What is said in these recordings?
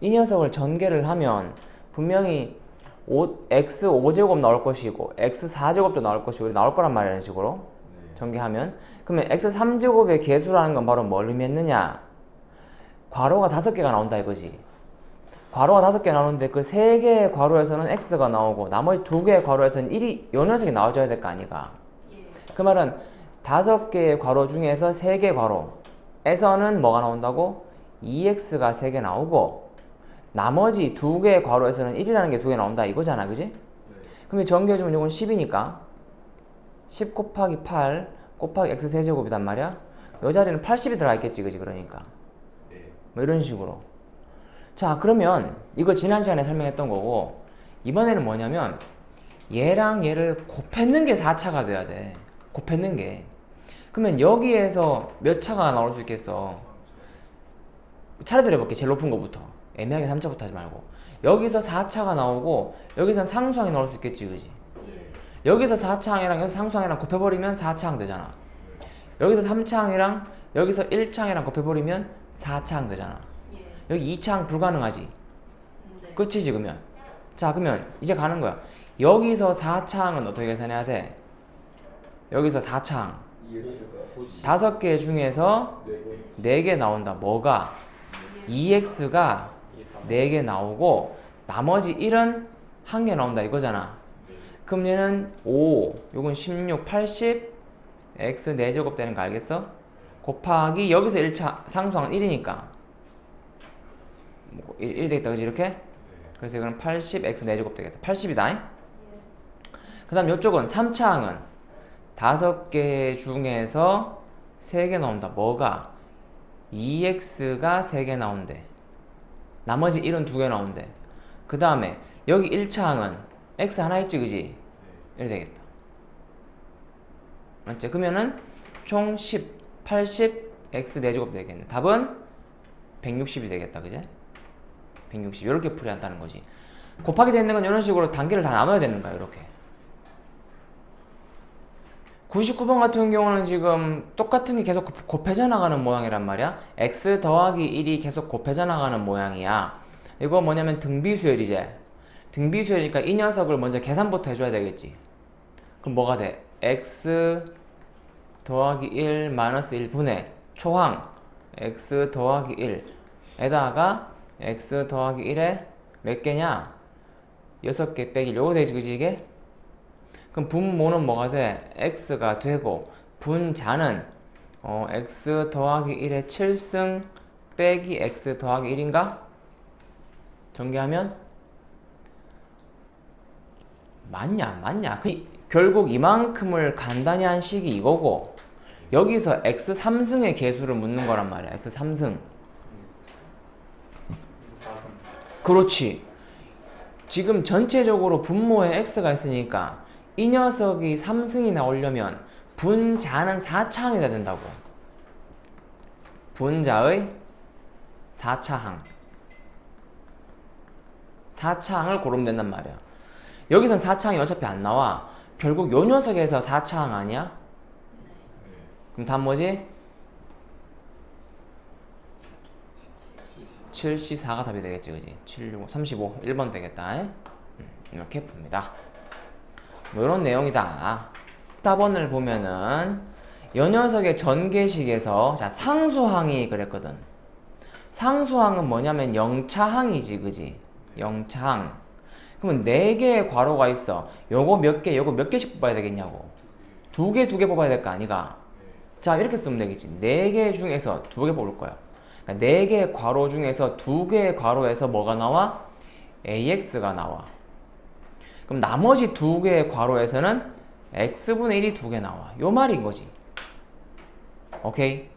이 녀석을 전개를 하면 분명히 5, x 5제곱 나올 것이고 x 4제곱도 나올 것이고 나올 거란 말이야 이런 식으로. 전개하면. 그러면 x 3제곱의 개수라는 건 바로 뭘 의미했느냐? 괄호가 다섯 개가 나온다 이거지. 괄호가 다섯 개 나오는데 그 세 개의 괄호에서는 x가 나오고 나머지 두 개의 괄호에서는 1이 요 녀석이 나와줘야 될 거 아니가. 그 말은 다섯 개의 괄호 중에서 세 개의 괄호에서는 뭐가 나온다고? 2x가 세 개 나오고 나머지 두 개의 괄호에서는 1이라는 게 두 개 나온다 이거잖아 그지? 그럼 전개해주면 이건 10이니까 10 곱하기 8 곱하기 x 세제곱이단 말이야? 이 자리는 80이 들어가 있겠지 그지? 그러니까. 네. 뭐 이런 식으로. 자 그러면 이거 지난 시간에 설명했던 거고 이번에는 뭐냐면 얘랑 얘를 곱했는 게 4차가 돼야 돼. 곱했는 게. 그러면 여기에서 몇 차가 나올 수 있겠어? 차례대로 해볼게 제일 높은 거부터 애매하게 3차부터 하지 말고. 여기서 4차가 나오고 여기선 상수항이 나올 수 있겠지 그지? 여기서 4차항이랑 여기서 상수항이랑 곱해버리면 4차항 되잖아. 여기서 3차항이랑 여기서 1차항이랑 곱해버리면 4차항 되잖아. 예. 여기 2차항 불가능하지? 네. 끝이지 그러면? 자 그러면 이제 가는 거야. 여기서 4차항은 어떻게 계산해야 돼? 여기서 4차항. EX가 다섯 개 중에서 네 개. 4개 나온다. 뭐가? 2x가 4개 나오고 나머지 1은 한 개 나온다 이거잖아. 그럼 얘는 5 요건 16 80 x 4제곱 되는 거 알겠어? 곱하기 여기서 1차 상수항은 1이니까. 1, 1 되겠다 그지? 이렇게? 그래서 이거는 80 x 4제곱 되겠다. 80이다. 그 다음 이쪽은 3차항은 다섯 개 중에서 3개 나온다. 뭐가? 2x가 3개 나온대 나머지 1은 2개 나온대. 그 다음에 여기 1차항은 x 하나 있지 그지? 이렇게 되겠다. 맞지? 그러면은 총 10, 80, x 4제곱 되겠네. 답은 160이 되겠다 그제? 160 이렇게 풀이야 한다는 거지. 곱하기 되는 건 이런 식으로 단계를 다 나눠야 되는 거야 이렇게 99번 같은 경우는 지금 똑같은 게 계속 곱- 곱해져 나가는 모양이란 말이야. x 더하기 1이 계속 곱해져 나가는 모양이야. 이거 뭐냐면 등비수열이제. 등비수열이니까 이 녀석을 먼저 계산부터 해줘야 되겠지. 그럼 뭐가 돼? x 더하기 1 마이너스 1분의 초항 x 더하기 1에다가 x 더하기 1에 몇 개냐? 6개 빼기 1 요거 되지 그지 이게? 그럼 분모는 뭐가 돼? x가 되고 분자는 어, x 더하기 1의 7승 빼기 x 더하기 1인가? 전개하면 맞냐 맞냐 그, 결국 이만큼을 간단히 한 식이 이거고 여기서 x 3승의 개수를 묻는 거란 말이야 x 3승 그렇지. 지금 전체적으로 분모에 x가 있으니까 이 녀석이 3승이 나오려면 분자는 4차항이 돼야 된다고. 분자의 4차항. 4차항을 고르면 된단 말이야. 여기선 4차항이 어차피 안 나와. 결국 요 녀석에서 4차항 아니야? 그럼 답 뭐지? 74가 답이 되겠지, 그지? 76, 35, 1번 되겠다. 음, 이렇게 봅니다. 뭐 이런 내용이다. 4번을 보면은 요 녀석의 전개식에서 자 상수항이 그랬거든. 상수항은 뭐냐면 영차항이지, 그지? 영차항. 그러면 네 개의 괄호가 있어. 요거 몇 개, 요거 몇 개씩 뽑아야 되겠냐고. 두 개, 두 개 뽑아야 될 거 아니가? 자 이렇게 쓰면 되겠지. 네개 중에서 두 개 뽑을 거야. 그러니까 네 개의 괄호 중에서 두 개의 괄호에서 뭐가 나와? AX가 나와. 그럼 나머지 두 개의 괄호에서는 X분의 1이 두 개 나와. 요 말인 거지. 오케이?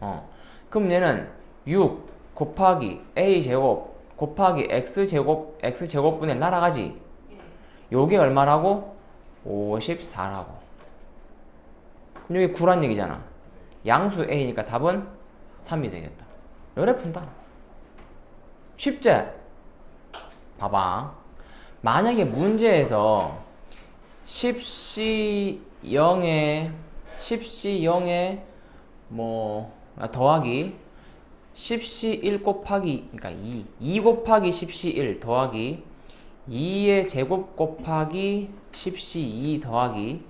어. 그럼 얘는 6 곱하기 A 제곱 곱하기 X 제곱 X 제곱분의 날아가지. 요게 얼마라고? 54라고. 그럼 여기 9란 얘기잖아. 양수 A니까 답은 3이 되겠다. 요래 푼다. 쉽지? 봐봐. 만약에 문제에서 10C 0에 10C 0에 뭐 아, 더하기 10시 1 곱하기 그러니까 2 2 곱하기 10시 1 더하기 2의 제곱 곱하기 10시 2 더하기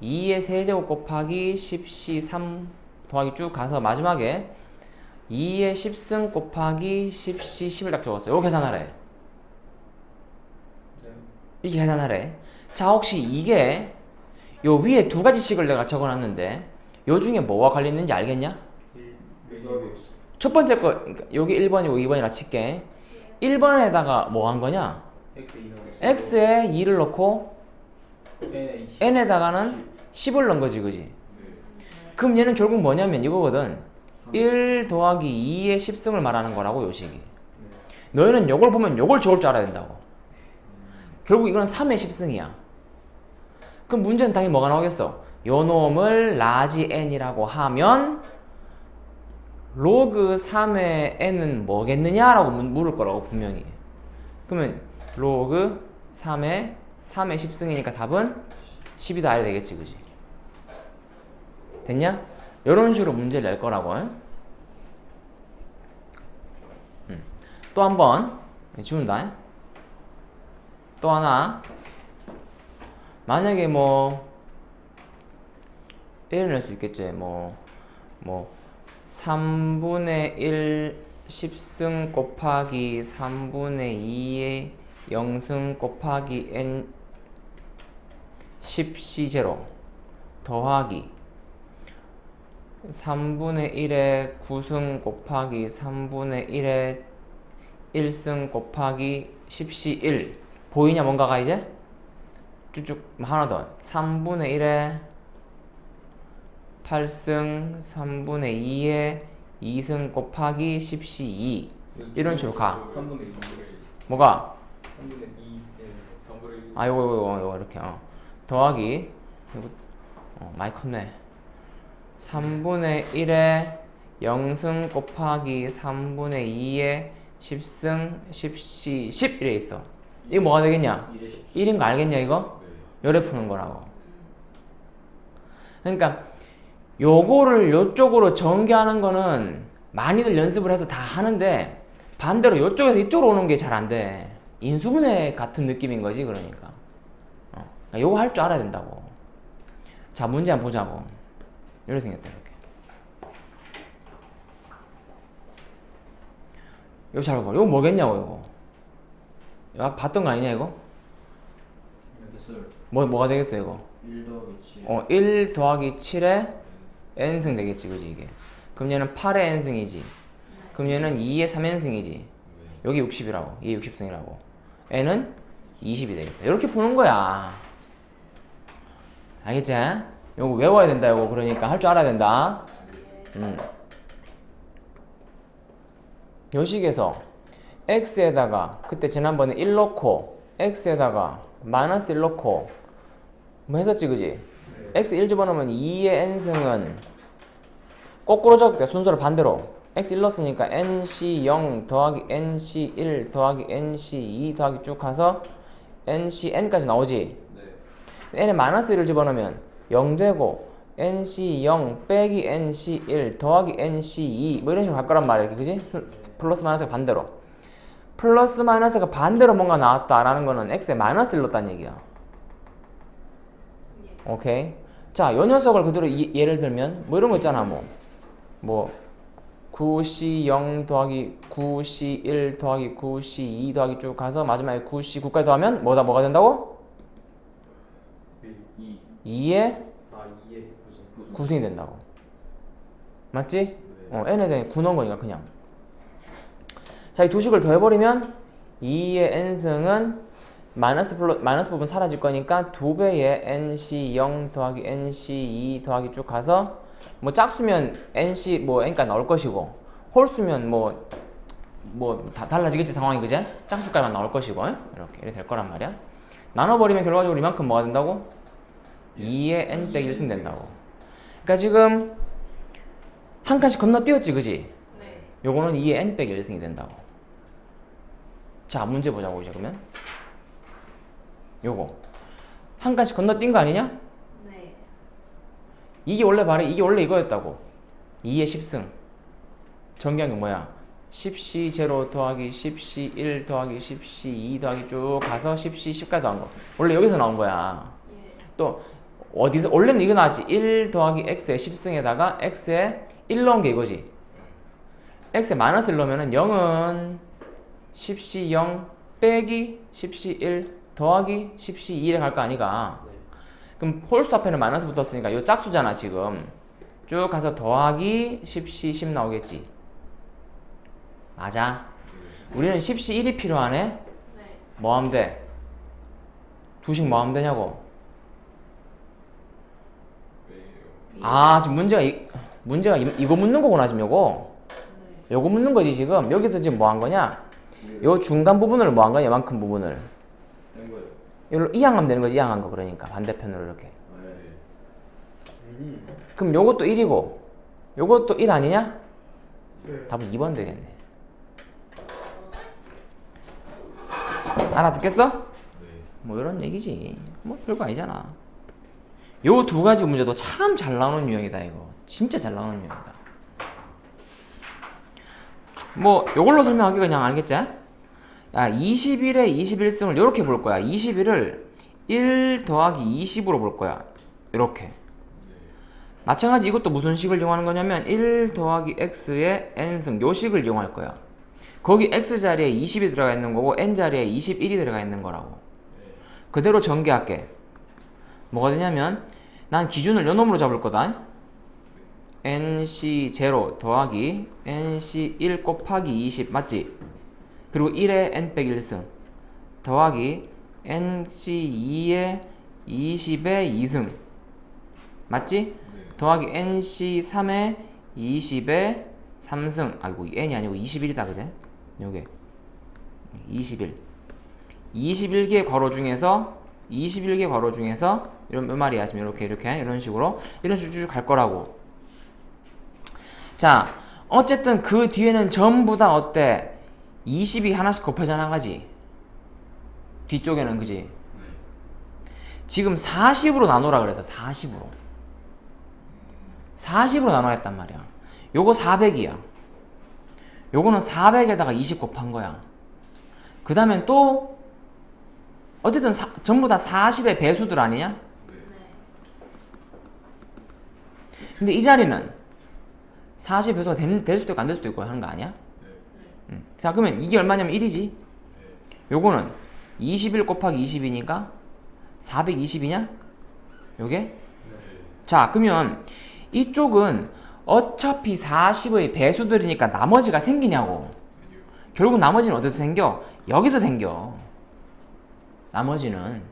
2의 세제곱 곱하기 10시 3 더하기 쭉 가서 마지막에 2의 10승 곱하기 10시 10을 딱 적었어요. 이거 계산하래. 네. 이게 계산하래. 자, 혹시 이게 요 위에 두 가지씩을 내가 적어놨는데 요 중에 뭐와 관련 있는지 알겠냐? 1 매기업이 첫 번째 거 그러니까 여기 1번이고 2번이라 칠게 1번에다가 뭐 한 거냐? X에 2를 넣고 N에 20 n에다가는 10을 넣은 거지 그지? 네. 그럼 얘는 결국 뭐냐면 이거거든 1 더하기 2의 10승을 말하는 거라고 요 식이 네. 너희는 요걸 보면 요걸 적을 줄 알아야 된다고 결국 이건 3의 10승이야 그럼 문제는 당연히 뭐가 나오겠어? 요 놈을 라지 n이라고 하면 로그 3의 n은 뭐겠느냐라고 문- 물을 거라고 분명히 그러면 로그 3의 3의 10승이니까 답은 10이다 알아야 되겠지 그지? 됐냐? 이런 식으로 문제를 낼 거라고 음. 또 한번 지운다 또 하나. 만약에 뭐 이를 낼수 있겠지. 뭐뭐 3분의 1 10승 곱하기 3분의 2의 0승 곱하기 n 10c 제로 더하기 3분의 1의 9승 곱하기 3분의 1의 1승 곱하기 10c 1 보이냐 뭔가가 이제? 쭉쭉 하나 더. 3분의 1의 8승 3분의 2의 2승 곱하기 10c 2 이런 식으로 가. 3분의 2 뭐가? 3분의 2 3분의 1 아 요거 요거 요거 이렇게 어. 더하기. 이거 어, 많이 컸네. 3분의 1의 0승 곱하기 3분의 2의 10승 10c 10 이래 있어 이거 뭐가 되겠냐 1에 10 1인 거 알겠냐 이거? 네. 요래 푸는 거라고 그러니까 요거를 요쪽으로 전개하는 거는 많이들 연습을 해서 다 하는데 반대로 요쪽에서 이쪽으로 오는 게 잘 안 돼. 인수분해 같은 느낌인 거지 그러니까. 어. 그러니까 요거 할 줄 알아야 된다고. 자 문제 한번 보자고. 이렇게 생겼다 이렇게. 이거 잘 봐봐. 이거 뭐겠냐고 이거. 야 봤던 거 아니냐 이거? 뭐 뭐가 되겠어 이거? 1 더하기 7 어, 1 더하기 7에 n승 되겠지, 그지, 이게. 그럼 얘는 8의 n승이지. 그럼 얘는 2의 3n승이지. 여기 60이라고. 2의 60승이라고. n은 20이 되겠다. 이렇게 푸는 거야. 알겠지? 요거 외워야 된다, 요거. 그러니까 할 줄 알아야 된다. 음. 요 식에서 x에다가 그때 지난번에 1 넣고 x에다가 마이너스 1 넣고 뭐 했었지, 그지? x 1 집어넣으면 2의 n승은 거꾸로 적을게 순서를 반대로 x 1 넣었으니까 nc 0 더하기 nc 1 더하기 nc 2 더하기 쭉 가서 nc n까지 나오지 네 n에 마이너스 1을 집어넣으면 0 되고 nc 0 빼기 nc 1 더하기 nc 2 뭐 이런 식으로 갈 거란 말이야 그지? 수- 플러스 마이너스가 반대로 플러스 마이너스가 반대로 뭔가 나왔다라는 거는 x에 마이너스 1 넣었다는 얘기야 오케이. 자, 요 녀석을 그대로 이- 예를 들면 뭐 이런 거 있잖아. 뭐. 뭐 9c 0 더하기 9c 1 더하기 9c 2 더하기 쭉 가서 마지막에 9c 9까지 더하면 뭐다 뭐가 된다고? 2 2의 아 2에 무슨 9승이 된다고. 맞지? 네. 어, n에 대해 9 넣은 거니까 그냥. 자, 이 두 식을 더해버리면 2의 n승은 마이너스 플러, 마이너스 부분 사라질 거니까 두 배의 nc 0 더하기 nc 2 더하기 쭉 가서 뭐 짝수면 nc 뭐 n까지 나올 것이고 홀수면 뭐 뭐 다 달라지겠지 상황이 그제 짝수까지만 나올 것이고 예? 이렇게 이렇게 될 거란 말이야 나눠버리면 결과적으로 이만큼 뭐가 된다고 2의 n 빼기 1승 된다고 그러니까 지금 한 칸씩 건너뛰었지 그지 네. 요거는 2의 n 빼기 1승이 된다고. 자, 문제 보자고 이제 그러면. 요거. 한 칸씩 건너뛴 거 아니냐? 네. 이게 원래 말이 이게 원래 이거였다고. 2의 10승. 전개한 게 뭐야? 10C 제로 더하기 10C 1 더하기 10C 2 더하기 쭉 가서 10C 10까지 더한 거. 원래 여기서 나온 거야. 또 어디서 원래는 이거 나왔지. 1 더하기 x의 10승에다가 x에 1 넣은 게 이거지. X에 마이너스 1 넣으면은 0은 10C 0 빼기 10C 1 더하기 10C 2에 갈 거 아니가. 네. 그럼 홀수 앞에는 마이너스 붙었으니까 이 짝수잖아 지금. 쭉 가서 더하기 10C 10 나오겠지. 맞아. 우리는 10C 1이 필요하네. 네. 뭐 하면 돼? 두식 뭐 하면 되냐고. 아 지금 문제가 이, 문제가 이, 이거 묻는 거구나 지금 요거. 네. 요거 묻는 거지 지금. 여기서 지금 뭐 한 거냐? 요 중간 부분을 뭐 한 거냐? 이만큼 부분을. 요로 이항하면 되는 거지 이항한 거 그러니까 반대편으로 이렇게. 네. 음. 그럼 요것도 1이고 요것도 1 아니냐? 네. 답은 2번 되겠네. 알아듣겠어? 네. 뭐 이런 얘기지. 뭐 별거 아니잖아. 요 두 가지 문제도 참 잘 나오는 유형이다 이거. 진짜 잘 나오는 유형이다. 뭐 요걸로 설명하기 그냥 알겠지? 야 21에 21승을 이렇게 볼 거야. 21을 1 더하기 20으로 볼 거야. 이렇게. 마찬가지 이것도 무슨 식을 이용하는 거냐면 1 더하기 x의 n승 요 식을 이용할 거야. 거기 x 자리에 20이 들어가 있는 거고 n 자리에 21이 들어가 있는 거라고. 그대로 전개할게. 뭐가 되냐면 난 기준을 요 놈으로 잡을 거다. Nc0 더하기 nc1 곱하기 20 맞지? 그리고 1에 n 빼기 1승 더하기 nc2에 20에 2승 맞지? 더하기 nc3에 20에 3승 아이고 n이 아니고 21이다 그제? 요게 21 21개 괄호 중에서 21개 괄호 중에서 이런 몇 말이야 지금 이렇게 이렇게 이런 식으로 이런 식으로 쭉갈 거라고 자 어쨌든 그 뒤에는 전부 다 어때? 20이 하나씩 곱해져 나가지? 뒤쪽에는 그지? 지금 40으로 나누라 그래서 40으로. 40으로 나눠야 했단 말이야. 요거 400이야. 요거는 400에다가 20 곱한 거야. 그 다음엔 또 어쨌든 사- 전부 다 40의 배수들 아니냐? 네. 근데 이 자리는 40 배수가 된- 될 수도 있고 안 될 수도 있고 하는 거 아니야? 음. 자 그러면 이게 얼마냐면 1이지 요거는 21 곱하기 20이니까 420이냐? 요게? 자 그러면 이쪽은 어차피 40의 배수들이니까 나머지가 생기냐고 결국 나머지는 어디서 생겨? 여기서 생겨 나머지는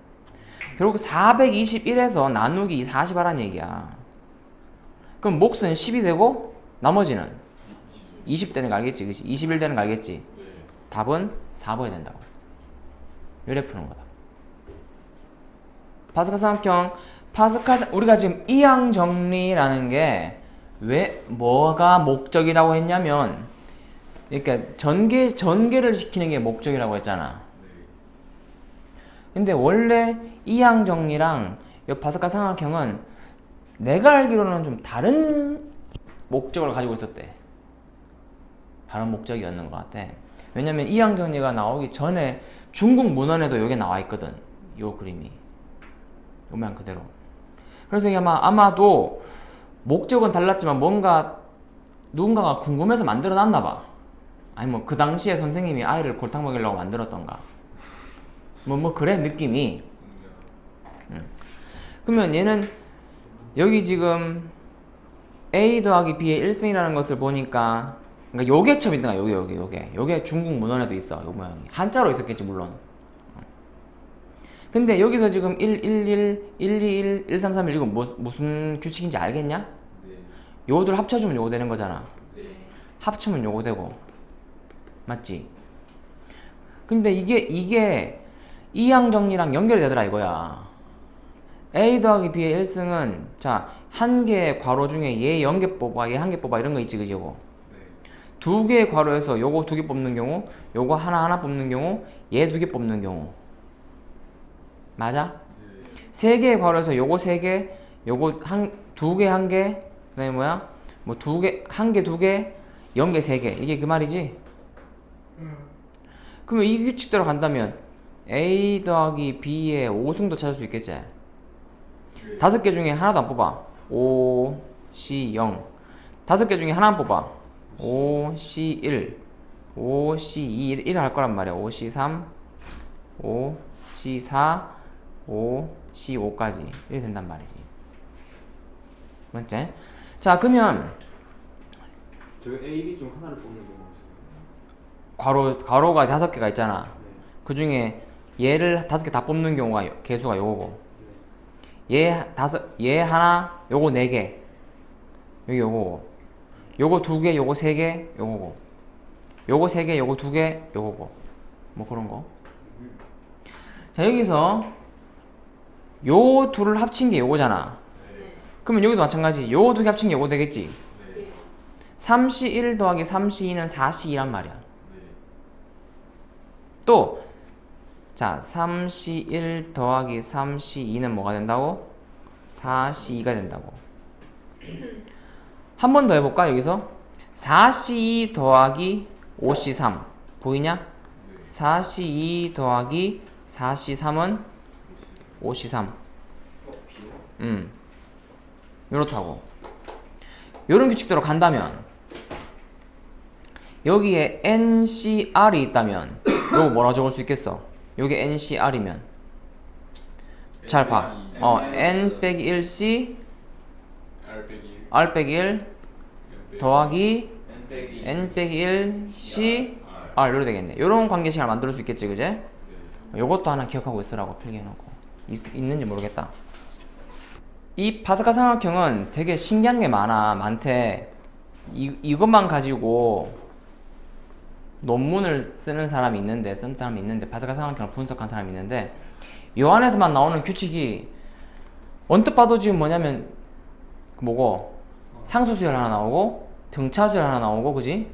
결국 421에서 나누기 40 하란 얘기야 그럼 몫은 10이 되고 나머지는 20 되는 거 알겠지? 그치? 21 되는 거 알겠지? 답은 4번이 된다고 요래 푸는 거다 파스칼 삼각형 파스칼 삼- 우리가 지금 이항 정리라는 게 왜 뭐가 목적이라고 했냐면 그러니까 전개 전개를 시키는 게 목적이라고 했잖아. 근데 원래 이항 정리랑 이 파스칼 삼각형은 내가 알기로는 좀 다른 목적을 가지고 있었대. 다른 목적이었는 것 같아. 왜냐면 이항 정리가 나오기 전에 중국 문헌에도 이게 나와 있거든. 요 그림이. 요 모양 그대로. 그래서 이게 아마 아마도 목적은 달랐지만 뭔가 누군가가 궁금해서 만들어 놨나 봐. 아니 뭐 그 당시에 선생님이 아이를 골탕 먹이려고 만들었던가. 뭐 뭐 그래 느낌이. 음. 그러면 얘는 여기 지금 A 더하기 B의 1승이라는 것을 보니까 그러니까 요게 처음 있던가? 요게 요게 요게. 요게 중국 문헌에도 있어 요 모양이. 한자로 있었겠지 물론. 어. 근데 여기서 지금 1, 1, 1, 1, 2, 1, 1, 3, 3, 1 이거 뭐, 무슨 규칙인지 알겠냐? 요들 합쳐주면 요거 되는 거잖아. 합치면 요거 되고. 맞지? 근데 이게 이게 이항 정리랑 연결이 되더라 이거야 A 더하기 B의 1승은 자 한 개의 괄호 중에 얘 연계 뽑아 얘 한 개 뽑아 이런 거 있지 그지 요거 두 개의 괄호에서 요거 두 개 뽑는 경우 요거 하나 하나 뽑는 경우 얘 두 개 뽑는 경우 맞아? 세 개의 괄호에서 요거 세 개, 요거 한 두 개 한 개, 그다음에 뭐야? 뭐 두 개, 한 개, 두 개, 0개 3개 이게 그 말이지? 응. 그러면 이 규칙대로 간다면 A 더하기 B의 5승도 찾을 수 있겠지? 네. 다섯 개 중에 하나도 안 뽑아 5, C 0 다섯 개 중에 하나 안 뽑아 5, C 1 5, C 2, 1, 1할 거란 말이야 5, C 3 5, C 4 5, C 5까지 이렇게 된단 말이지 맞지? 자 그러면 저 A, B 중 하나를 뽑는 경우가 있어요. 괄호, 괄호가 다섯 개가 있잖아 네. 그 중에 얘를 다섯 개 다 뽑는 경우가 요- 개수가 요거고 네. 얘 다섯 얘 하나 요거 네 개 여기 요거고 요거 두 개 요거 세 개 요거고 요거 세 개 요거 두 개 요거고 뭐 그런 거. 자 여기서 요 둘을 합친 게 요거잖아. 그러면 여기도 마찬가지. 요 두 개 합친 게 요거 되겠지. 3C 1 더하기 3C 2는 4C 2란 말이야. 또, 자, 3C 1 더하기 3C 2는 뭐가 된다고? 4C 2가 된다고. 한 번 더 해볼까, 여기서? 4C 2 더하기 5C 3. 보이냐? 4C 2 더하기 4C 3은 5C 3. 어, B요? 음. 요렇다고. 요런 규칙대로 간다면 여기에 NCR이 있다면 요거 뭐라 적을 수 있겠어? 요게 NCR이면 잘 봐. 어, N 빼기 1C R 빼기 1 R 빼기 1 더하기 N 빼기 N 빼기 1 C R R 이렇게 되겠네. 요런 관계식을 만들 수 있겠지, 그제? 네. 요것도 하나 기억하고 있으라고 필기해놓고 있, 있는지 모르겠다 이 파스칼 삼각형은 되게 신기한 게 많아 많대 이, 이것만 가지고 논문을 쓰는 사람이 있는데 쓰는 사람이 있는데 파스칼 삼각형을 분석한 사람이 있는데 요 안에서만 나오는 규칙이 언뜻 봐도 지금 뭐냐면 그 뭐고 상수수열 하나 나오고 등차수열 하나 나오고 그지?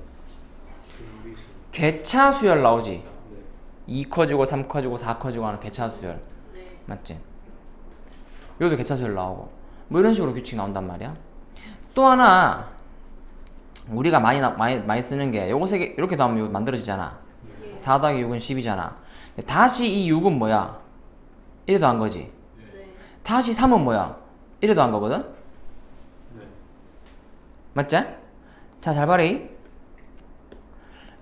개차수열 나오지 네. 2 커지고 3 커지고 4 커지고 하는 개차수열 맞지? 여기도 개차수열 나오고 뭐 이런 식으로 규칙이 나온단 말이야 또 하나 우리가 많이 나, 많이 많이 쓰는 게 요거 세 개 이렇게 나오면 이거 만들어지잖아 4 더하기 6은 10이잖아 다시 이 6은 뭐야? 1에 더한 거지 다시 3은 뭐야? 1에 더한 거거든? 네. 맞지? 자, 잘 봐리.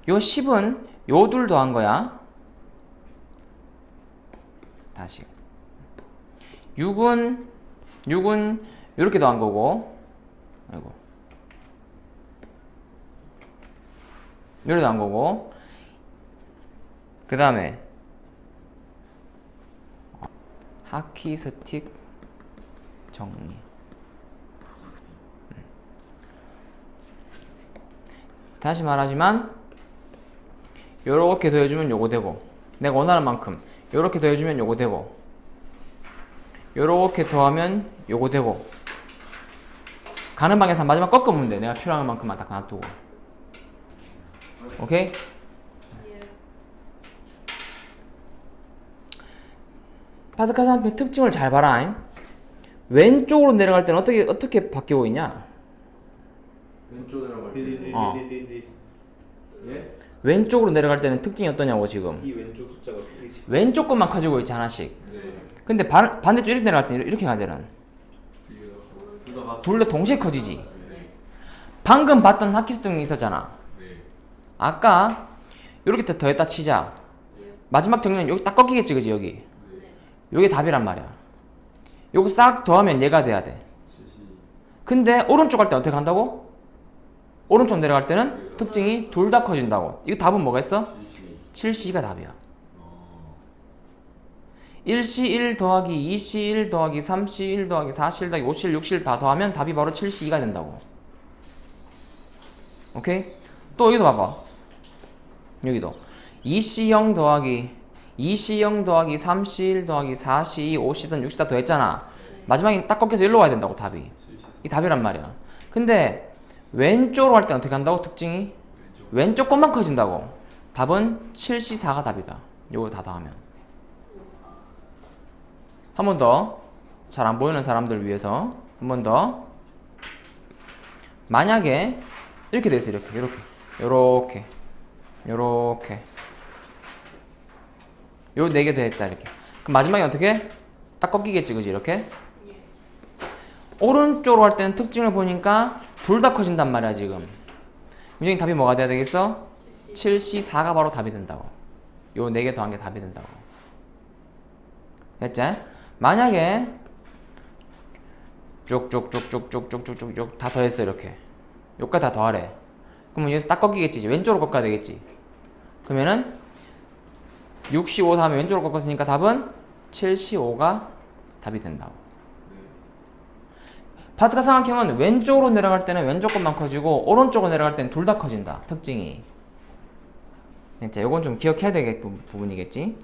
요 10은 요 둘 더한 거야. 다시. 6은 6은 요렇게 더한 거고. 아이고. 요렇게 더한 거고. 그 다음에 하키 스틱 정리. 다시 말하지만 요렇게 더해주면 요거 되고 내가 원하는 만큼 요렇게 더해주면 요거 되고 요렇게 더하면 요거 되고 가는 방에서 마지막 꺾으면 돼 내가 필요한 만큼만 딱 놔두고 오케이? 파스칼 삼각형 특징을 잘 봐라 왼쪽으로 내려갈 때는 어떻게 어떻게 바뀌고 있냐 왼쪽으로 갈 네, 때. 어. 예? 왼쪽으로 내려갈 때는 특징이 어떠냐고 지금 이 왼쪽 숫자가 보이지? 왼쪽 것만 가지고 있지 하나씩 네. 근데 반, 반대쪽 이렇게 내려갈 때 이렇게 가야 되는 둘다 둘다 동시에 커지지 방금 봤던 하키스등이 있었잖아 네. 아까 이렇게 더 더했다 치자 마지막 정리는 여기 딱 꺾이겠지 그지 여기 요게 답이란 말이야 요거 싹 더하면 얘가 돼야 돼 70. 근데 오른쪽 갈 때 어떻게 한다고? 오른쪽 내려갈 때는 특징이 둘 다 커진다고 이거 답은 뭐가 있어? 70. 7C가 답이야 어. 1C 1 더하기 2C 1 더하기 3C 1 더하기 4C 1 더하기 5C 1 6C 1 다 더하면 답이 바로 7C2가 된다고 오케이? 또 여기도 봐봐 여기도. 2C 0 더하기 2C 0 더하기 3C 1 더하기 4C 2 5C 3 6C 4 더했잖아. 마지막에 딱 꺾여서 일로 와야 된다고 답이. 70. 이 답이란 말이야. 근데 왼쪽으로 갈 때는 어떻게 한다고 특징이? 왼쪽. 것만 커진다고. 답은 7C4가 답이다. 요거 다 더하면. 한 번 더. 잘 안 보이는 사람들 위해서 한 번 더. 만약에 이렇게 돼 있어 이렇게 이렇게. 요렇게 요렇게. 요 네개돼 있다 이렇게. 그럼 마지막에 어떻게? 딱 꺾이겠지 그지? 이렇게? 오른쪽으로 할 때는 특징을 보니까 둘 다 커진단 말이야 지금. 민정이 답이 뭐가 돼야 되겠어? 7C4가 바로 답이 된다고. 요 네 개 더한 게 답이 된다고. 됐지? 만약에 쭉쭉쭉쭉쭉쭉쭉쭉 다 더했어 이렇게. 여기까지 다 더하래 그러면 여기서 딱 꺾이겠지 이제 왼쪽으로 꺾어야 되겠지. 그러면은 65 다음에 왼쪽으로 꺾었으니까 답은 75가 답이 된다고. 파스칼 삼각형은 왼쪽으로 내려갈 때는 왼쪽 것만 커지고 오른쪽으로 내려갈 때는 둘 다 커진다 특징이. 자, 요건 좀 기억해야 될 부- 부분이겠지